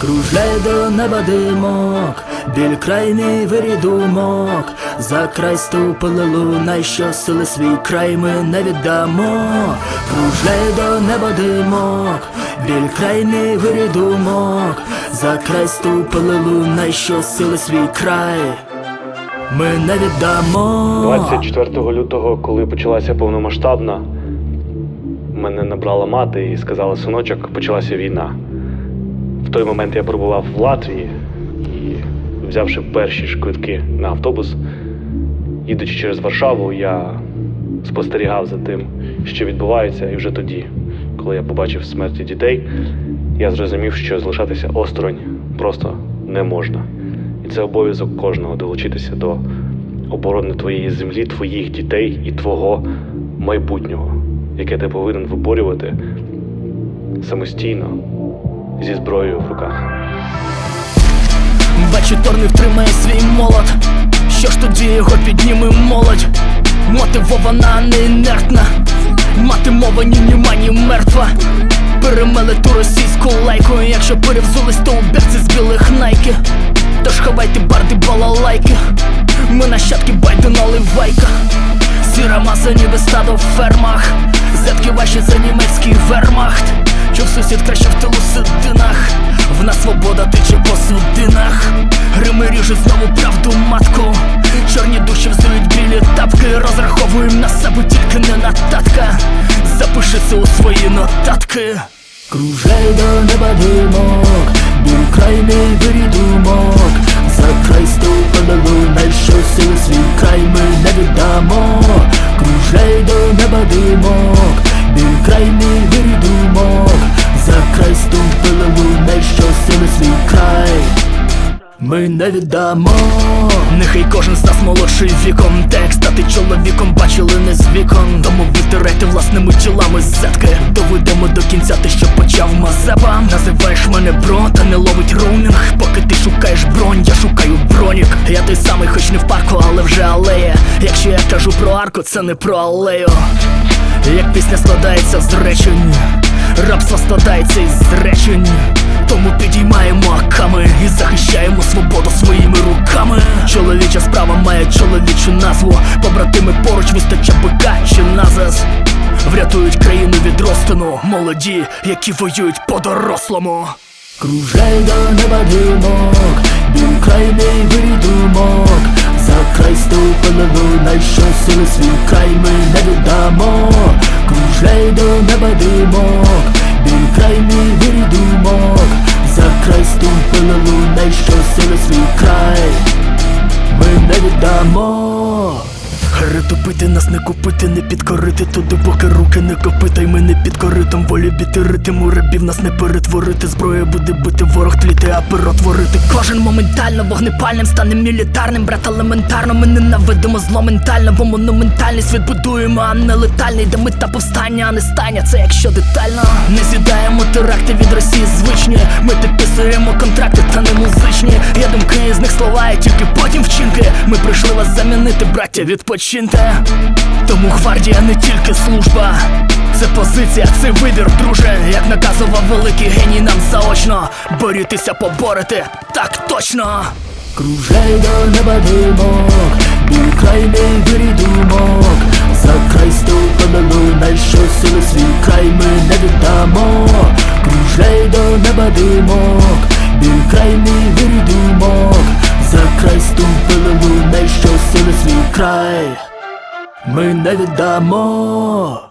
Кружляє до неба димок, біль крайний вирій думок, за край ступили лунай, що сили свій край ми не віддамо. Кружляє до неба димок, біль крайний вирій думок, за край ступили лунай, що сили свій край. Ми не віддамо. 24 лютого, коли почалася повномасштабна, мене набрала мати і сказала, синочок, почалася війна. Той момент я перебував в Латвії і, взявши перші ж на автобус, їдучи через Варшаву, я спостерігав за тим, що відбувається, і вже тоді, коли я побачив смерті дітей, я зрозумів, що залишатися осторонь просто не можна. І це обов'язок кожного долучитися до оборони твоєї землі, твоїх дітей і твого майбутнього, яке ти повинен виборювати самостійно зі зброєю в руках. Бачу, Тор не втримає свій молот. Що ж тоді його підніме молодь? Мотивована, не інертна. Мати мова ні німа, ні мертва. Перемели ту російську лайку. Якщо перевзулись, то у берці з білих найки. Тож ховайте барди балалайки. Ми нащадки Байдена Ливайка. Сіра маса, ніби стадо в фермах. Зетки ваші за німецький вермахт. Чув сусід краще в тилу сидинах. В нас свобода тече по судинах. Грими ріжуть знову правду матку. Чорні душі взують білі тапки. Розраховуємо на себе тільки не на татка. Запиши це у свої нотатки. Кружай до неба димок, біль крайний вирій. За край ступили лунай, що сили свій край ми не віддамо. Кружай до неба димок, біль крайний Ми не віддамо. Нехай кожен з нас молодший віком. Текст стати чоловіком бачили не з вікон Тому витирайте власними тілами зетки. Доведемо до кінця те, що почав Мазепа. Називаєш мене бро, та не ловить роумінг. Поки ти шукаєш бронь, я шукаю бронік. Я той самий, хоч не в парку, але вже алея. Якщо я кажу про арку, це не про алею. Як пісня складається з речень. Рабство складається із речень Тому підіймаємо аками і захищаємо свободу своїми руками. Чоловіча справа має чоловічу назву. Побратими поруч вистача бика чи назас. Врятують країну від розтину молоді, які воюють по-дорослому. Кружай до неба димок, крайний вирій думок. За край ступили лунай, що сили свій край ми не віддамо. Кружай до неба димок, не Ритопити нас не купити, не підкорити туди, поки руки не копита, ми не під коритом волі біти ритм у нас не перетворити. Зброя буде бити, ворог тліти, а перо творити. Кожен моментально вогнепальним стане мілітарним, брат, елементарно ми ненавидимо зло ментально, бо монументальний світ будуємо, а не летальний, де мета повстання, а не стання. Це якщо детально не сідаємо теракти від Росії звичні. Ми підписуємо контракти, та не музичні. Є думки, з них слова, і тільки потім вчинки. Ми прийшли вас замінити, браття, відпочиньте. Тому гвардія не тільки служба. Це позиція, це вибір, друже. Як наказував великий геній нам заочно. Борітеся, поборете, так точно. Кружай до неба димок, біль крайний вирій думок. За край ступили лунай, що сили свій край ми не віддамо. Кружай до неба димок, біль крайний вирій думок. Ми не віддамо.